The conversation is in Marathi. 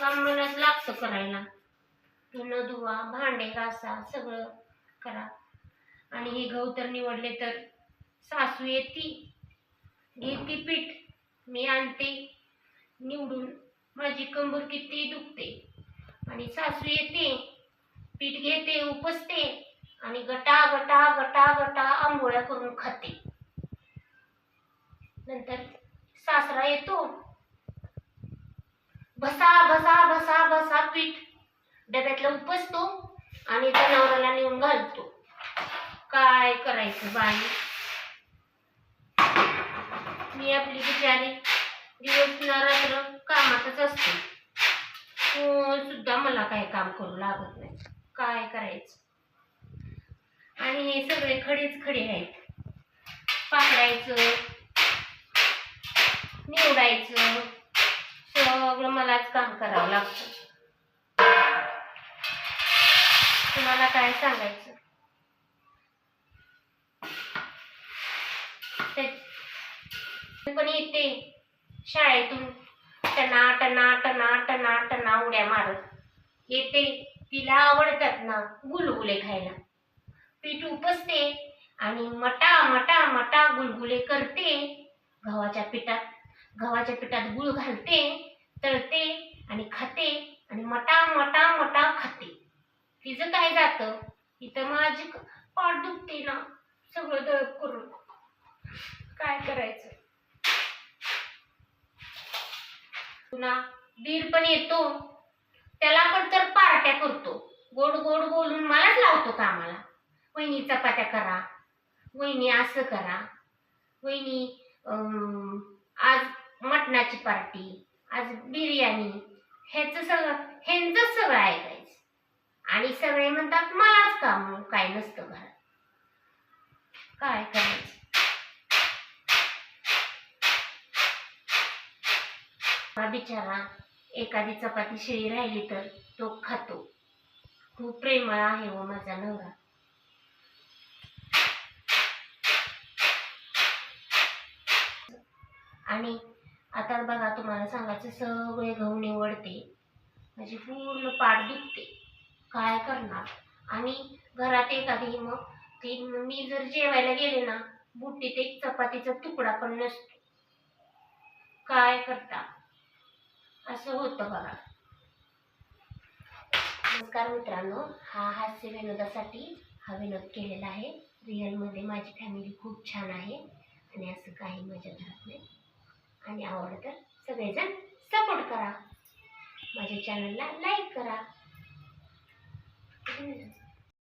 काम मलाच लागतं करायला. धुणं धुवा भांडे घासा सगळं करा. आणि हे गहू तर निवडले तर सासू येते. घेते पीठ. मी आणते. निवडून माझी कंबर किती दुखते. आणि सासू येते. पीठ घेते उपसते आणि गटा गटा गटा गटा आंबोळ्या करून खाते. नंतर सासरा येतो. भसा बसा बसा बसा पीठ. डब्यातलं उपसतो आणि जनावराला नेऊन घालतो काय करायचं बाई? मी आपली बिचारी दिवस न रात्र कामातच असते. सुद्धा मला काय काम करू लागत नाही. काय करायचं? आणि हे सगळे खडेच खडे आहेत. पाकडायचं निवडायचं सगळं मलाच काम करावं लागतं. तुम्हाला काय सांगायचं? पण येते शाळेतून. टना टना टना टना टना उड्या मारत. येते. तिला आवडतात ना गुलगुले खायला. पीठ उपसते आणि मटा मटा मटा गुलगुले करते. गव्हाच्या पिठात गव्हाच्या पिठात गुळ घालते. तळते आणि खाते आणि मटा मटा मटा खाते. तिचं काय जातं इथं माझी पाठ दुखते ना सगळं दळप करून. काय करायचं? पुन्हा दीर पण येतो. त्याला पण तर पार्ट्या करतो. गोड गोड बोलून मलाच लावतो कामाला. वहिनी चपात्या करा. वहिनी असं करा. वहिनी अं, आज मटणाची पार्टी. आज बिर्याणी ह्याचं सगळं ह्यांचंच सगळं ऐकायचं. आणि सगळे म्हणतात मलाच काम काय नसतं घरात काय करायचं? बिचारा एखादी चपाती शिळी राहिली तर तो खातो. खूप प्रेमळ आहे हो माझा नवरा. आणि आता बघा तुम्हाला सांगायचं सगळे गहू निवडते. माझी पूर्ण पाठ दुखते. काय करणार? आणि घरात एखादी मग ती मी जर जेवायला गेले ना बुट्टीत एक चपातीचा तुकडा पण नसतो. काय करता? असं होतं बघा. नमस्कार मित्रांनो हा हास्य विनोदासाठी हा विनोद केलेला आहे. रिअलमध्ये माझी फॅमिली खूप छान आहे. आणि असं काही माझ्या घरात नाही आणि आवडलं तर सगळेजण सपोर्ट करा. माझ्या चॅनलला लाईक करा.